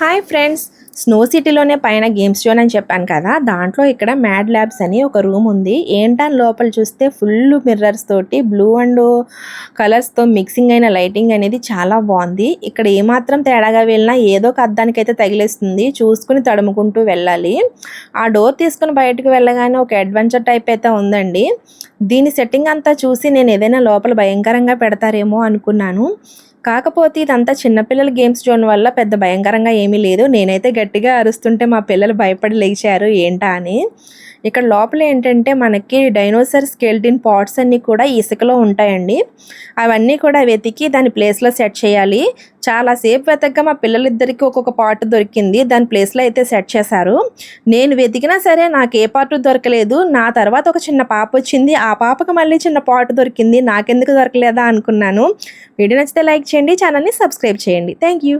Hi friends snow సిటీలోనే పైన games zone అని చెప్పాను కదా. దాంట్లో ఇక్కడ మ్యాడ్ ల్యాబ్స్ అని ఒక రూమ్ ఉంది. ఏంటని లోపల చూస్తే ఫుల్ మిర్రర్స్ తోటి బ్లూ అండ్ కలర్స్తో మిక్సింగ్ అయిన లైటింగ్ అనేది చాలా బాగుంది. ఇక్కడ ఏమాత్రం తేడాగా వెళ్ళినా ఏదో ఒక అద్దానికైతే అయితే తగిలేస్తుంది. చూసుకుని తడుముకుంటూ వెళ్ళాలి. ఆ డోర్ తీసుకుని బయటకు వెళ్ళగానే ఒక అడ్వెంచర్ టైప్ అయితే ఉందండి. దీని సెట్టింగ్ అంతా చూసి నేను ఏదైనా లోపల భయంకరంగా పెడతారేమో అనుకున్నాను. కాకపోతే ఇదంతా చిన్నపిల్లల గేమ్స్ జోన్ వల్ల పెద్ద భయంకరంగా ఏమీ లేదు. నేనైతే గట్టిగా అరుస్తుంటే మా పిల్లలు భయపడి లేచారు ఏంటా అని. ఇక్కడ లోపల ఏంటంటే మనకి డైనోసర్ స్కెల్టిన్ పాట్స్ అన్నీ కూడా ఇసుకలో ఉంటాయండి. అవన్నీ కూడా వెతికి దాని ప్లేస్లో సెట్ చేయాలి. చాలా సేపు వెతకగా మా పిల్లలిద్దరికి ఒక్కొక్క పార్ట్ దొరికింది. దాని ప్లేస్లో అయితే సెట్ చేశారు. నేను వెతికినా సరే నాకు ఏ పార్ట్ దొరకలేదు. నా తర్వాత ఒక చిన్న పాప వచ్చింది. ఆ పాపకు మళ్ళీ చిన్న పార్ట్ దొరికింది. నాకెందుకు దొరకలేదా అనుకున్నాను. వీడియో నచ్చితే లైక్ చేయండి. ఛానల్ని సబ్స్క్రైబ్ చేయండి. Thank you